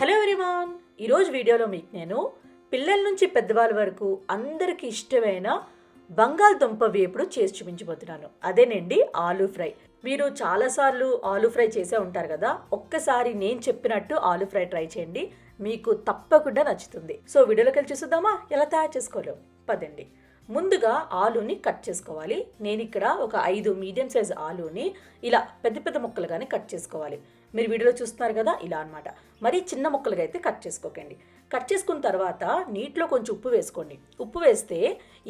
Hello ఎవరిమాన్ ఈరోజు వీడియోలో మీకు నేను పిల్లల నుంచి పెద్దవాళ్ళ వరకు అందరికీ ఇష్టమైన బంగాళదుంప వేపుడు చేసి చూపించబోతున్నాను. అదేనండి ఆలూ ఫ్రై. మీరు చాలాసార్లు ఆలూ ఫ్రై చేసే ఉంటారు కదా ఒక్కసారి నేను చెప్పినట్టు ఆలూ ఫ్రై ట్రై చేయండి. మీకు తప్పకుండా నచ్చుతుంది. సో వీడియోలోకి వెళ్ళి చూద్దామా ఎలా తయారు చేసుకోలేం పదండి. ముందుగా ఆలూని కట్ చేసుకోవాలి. నేను ఇక్కడ ఒక ఐదు మీడియం సైజ్ ఆలూని ఇలా పెద్ద పెద్ద ముక్కలుగానే కట్ చేసుకోవాలి. మీరు వీడియోలో చూస్తున్నారు కదా ఇలా అనమాట మరీ చిన్న ముక్కలుగా అయితే కట్ చేసుకోకండి. కట్ చేసుకున్న తర్వాత నీటిలో కొంచెం ఉప్పు వేసుకోండి. ఉప్పు వేస్తే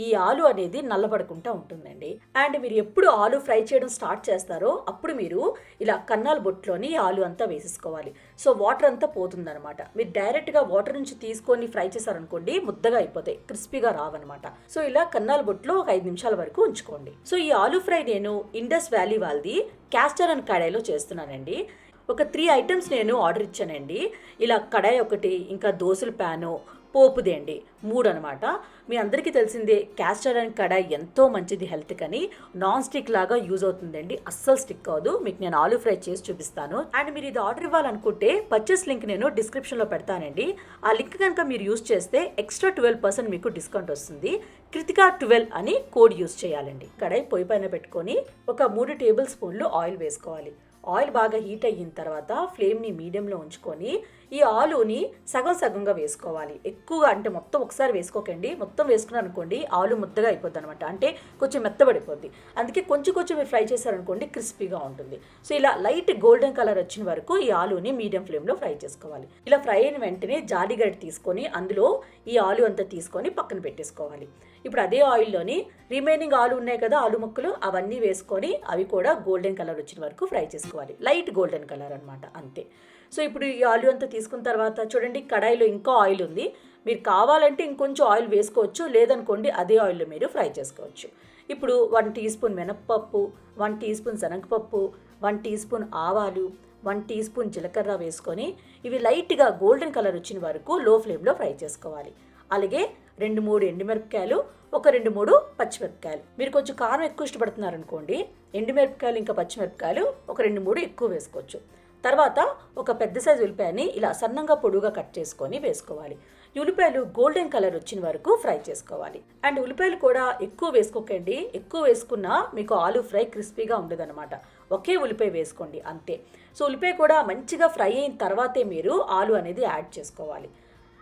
ఈ ఆలు అనేది నల్లబడకుండా ఉంటుందండి. అండ్ మీరు ఎప్పుడు ఆలు ఫ్రై చేయడం స్టార్ట్ చేస్తారో అప్పుడు మీరు ఇలా కన్నాల బొట్టులోని ఆలు అంతా వేసేసుకోవాలి. సో వాటర్ అంతా పోతుందనమాట మీరు డైరెక్ట్గా వాటర్ నుంచి తీసుకొని ఫ్రై చేశారనుకోండి ముద్దగా అయిపోతాయి క్రిస్పీగా రావన్నమాట. సో ఇలా కన్నాల బొట్టులో ఒక ఐదు నిమిషాల వరకు ఉంచుకోండి. సో ఈ ఆలు ఫ్రై నేను ఇండస్ వ్యాలీ వాళ్ళది క్యాస్టర్ అండ్ కడాయిలో చేస్తున్నానండి. ఒక త్రీ ఐటమ్స్ నేను ఆర్డర్ ఇచ్చానండి. ఇలా కడాయి ఒకటి ఇంకా దోశల ప్యాను పోపుది అండి. మూడు అనమాట మీ అందరికీ తెలిసిందే క్యాస్టర్ అండ్ కడాయి ఎంతో మంచిది హెల్త్ కని నాన్ స్టిక్ లాగా యూజ్ అవుతుందండి. అస్సలు స్టిక్ కాదు. మీకు నేను ఆలూ ఫ్రై చేసి చూపిస్తాను. అండ్ మీరు ఇది ఆర్డర్ ఇవ్వాలనుకుంటే పర్చేస్ లింక్ నేను డిస్క్రిప్షన్లో పెడతానండి. ఆ లింక్ కనుక మీరు యూజ్ చేస్తే ఎక్స్ట్రా ట్వెల్వ్ పర్సెంట్ మీకు డిస్కౌంట్ వస్తుంది. కృతికా ట్వెల్వ్ అని కోడ్ యూజ్ చేయాలండి. కడాయి పొయ్యి పైన పెట్టుకొని ఒక మూడు టేబుల్ స్పూన్లు ఆయిల్ వేసుకోవాలి. ఆయిల్ బాగా హీట్ అయిన తర్వాత ఫ్లేమ్ని మీడియంలో ఉంచుకొని ఈ ఆలుని సగం సగంగా వేసుకోవాలి. ఎక్కువగా అంటే మొత్తం ఒకసారి వేసుకోకండి. మొత్తం వేసుకున్నాను అనుకోండి ఆలు ముద్దగా అయిపోద్ది అనమాట అంటే కొంచెం మెత్తబడిపోద్ది. అందుకే కొంచెం కొంచెం మీరు ఫ్రై చేశారనుకోండి క్రిస్పీగా ఉంటుంది. సో ఇలా లైట్ గోల్డెన్ కలర్ వచ్చిన వరకు ఈ ఆలుని మీడియం ఫ్లేమ్లో ఫ్రై చేసుకోవాలి. ఇలా ఫ్రై అయిన వెంటనే జాలిగడ్డ తీసుకొని అందులో ఈ ఆలు అంతా తీసుకొని పక్కన పెట్టేసుకోవాలి. ఇప్పుడు అదే ఆయిల్లోని రిమైనింగ్ ఆలు ఉన్నాయి కదా ఆలు ముక్కలు అవన్నీ వేసుకొని అవి కూడా గోల్డెన్ కలర్ వచ్చిన వరకు ఫ్రై చేసుకోవాలి. లైట్ గోల్డెన్ కలర్ అనమాట అంతే. సో ఇప్పుడు ఈ ఆలు అంతా తీసుకున్న తర్వాత చూడండి కడాయిలో ఇంకా ఆయిల్ ఉంది. మీరు కావాలంటే ఇంకొంచెం ఆయిల్ వేసుకోవచ్చు లేదనుకోండి అదే ఆయిల్లో మీరు ఫ్రై చేసుకోవచ్చు. ఇప్పుడు వన్ టీ స్పూన్ మినప్పప్పు వన్ టీ స్పూన్ శనగపప్పు వన్ టీ స్పూన్ ఆవాలు వన్ టీ స్పూన్ జీలకర్ర వేసుకొని ఇవి లైట్గా గోల్డెన్ కలర్ వచ్చిన వరకు లో ఫ్లేమ్లో ఫ్రై చేసుకోవాలి. అలాగే రెండు మూడు ఎండుమిరపకాయలు ఒక రెండు మూడు పచ్చిమిరపకాయలు. మీరు కొంచెం కారం ఎక్కువ ఇష్టపడుతున్నారు అనుకోండి ఎండుమిరపకాయలు ఇంకా పచ్చిమిరపకాయలు ఒక రెండు మూడు ఎక్కువ వేసుకోవచ్చు. తర్వాత ఒక పెద్ద సైజు ఉల్లిపాయని ఇలా సన్నంగా పొడుగా కట్ చేసుకొని వేసుకోవాలి. ఉల్లిపాయలు గోల్డెన్ కలర్ వచ్చిన వరకు ఫ్రై చేసుకోవాలి. అండ్ ఉల్లిపాయలు కూడా ఎక్కువ వేసుకోకండి. ఎక్కువ వేసుకున్నా మీకు ఆలు ఫ్రై క్రిస్పీగా ఉండదన్నమాట. ఒకే ఉల్లిపాయ వేసుకోండి అంతే. సో ఉల్లిపాయ కూడా మంచిగా ఫ్రై అయిన తర్వాతే మీరు ఆలు అనేది యాడ్ చేసుకోవాలి.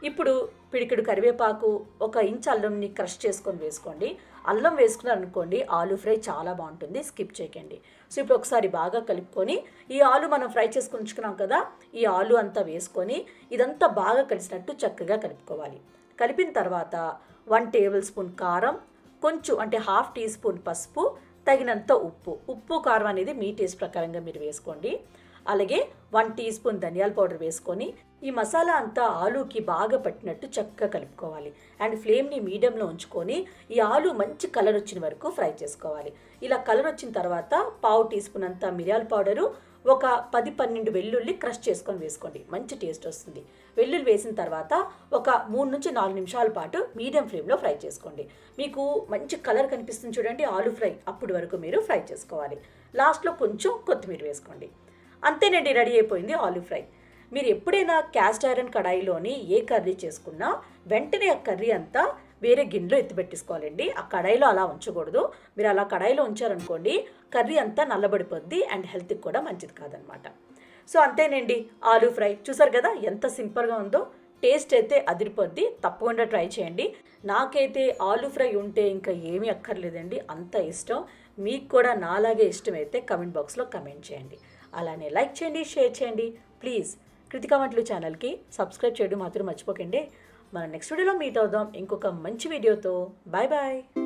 ఇప్పుడు పిడికిడు కరివేపాకు ఒక ఇంచ్ అల్లంని క్రష్ చేసుకొని వేసుకోండి. అల్లం వేసుకున్నారు అనుకోండి ఆలు ఫ్రై చాలా బాగుంటుంది. స్కిప్ చేయకండి. సో ఇప్పుడు ఒకసారి బాగా కలుపుకొని ఈ ఆలు మనం ఫ్రై చేసుకుని ఉంచుకున్నాం కదా ఈ ఆలు అంతా వేసుకొని ఇదంతా బాగా కలిసినట్టు చక్కగా కలుపుకోవాలి. కలిపిన తర్వాత వన్ టేబుల్ స్పూన్ కారం కొంచెం అంటే హాఫ్ టీ స్పూన్ పసుపు తగినంత ఉప్పు. ఉప్పు కారం అనేది మీ టేస్ట్ ప్రకారంగా మీరు వేసుకోండి. అలాగే వన్ టీ స్పూన్ ధనియాల పౌడర్ వేసుకొని ఈ మసాలా అంతా ఆలూకి బాగా పట్టినట్టు చక్కగా కలుపుకోవాలి. అండ్ ఫ్లేమ్ని మీడియంలో ఉంచుకొని ఈ ఆలు మంచి కలర్ వచ్చిన వరకు ఫ్రై చేసుకోవాలి. ఇలా కలర్ వచ్చిన తర్వాత పావు టీ స్పూన్ అంతా మిరియాల పౌడరు ఒక పది పన్నెండు వెల్లుల్లి క్రష్ చేసుకొని వేసుకోండి. మంచి టేస్ట్ వస్తుంది. వెల్లుల్లి వేసిన తర్వాత ఒక మూడు నుంచి నాలుగు నిమిషాల పాటు మీడియం ఫ్లేమ్లో ఫ్రై చేసుకోండి. మీకు మంచి కలర్ కనిపిస్తుంది చూడండి ఆలు ఫ్రై అప్పటి వరకు మీరు ఫ్రై చేసుకోవాలి. లాస్ట్లో కొంచెం కొత్తిమీర వేసుకోండి. అంతేనండి రెడీ అయిపోయింది ఆలు ఫ్రై. మీరు ఎప్పుడైనా క్యాస్ట్ ఐరన్ కడాయిలోని ఏ కర్రీ చేసుకున్నా వెంటనే ఆ కర్రీ అంతా వేరే గిన్నెలో ఎత్తిపెట్టేసుకోవాలండి ఆ కడాయిలో అలా ఉంచకూడదు. మీరు అలా కడాయిలో ఉంచారనుకోండి కర్రీ అంతా నల్లబడిపోద్ది అండ్ హెల్త్కి కూడా మంచిది కాదనమాట. సో అంతేనండి ఆలూ ఫ్రై. చూసారు కదా ఎంత సింపుల్గా ఉందో. టేస్ట్ అయితే అదిరిపోద్ది. తప్పకుండా ట్రై చేయండి. నాకైతే ఆలూ ఫ్రై ఉంటే ఇంకా ఏమీ అక్కర్లేదండి. అంత ఇష్టం. మీకు కూడా నాలాగే ఇష్టమైతే కమెంట్ బాక్స్లో కమెంట్ చేయండి. అలానే లైక్ చేయండి షేర్ చేయండి. ప్లీజ్ కృతికా వంటలు ఛానల్కి సబ్స్క్రైబ్ చేయడం మాత్రం మర్చిపోకండి. మనం నెక్స్ట్ వీడియోలో మీట్ అవుదాం. ఇంకొక మంచి వీడియోతో. Bye bye.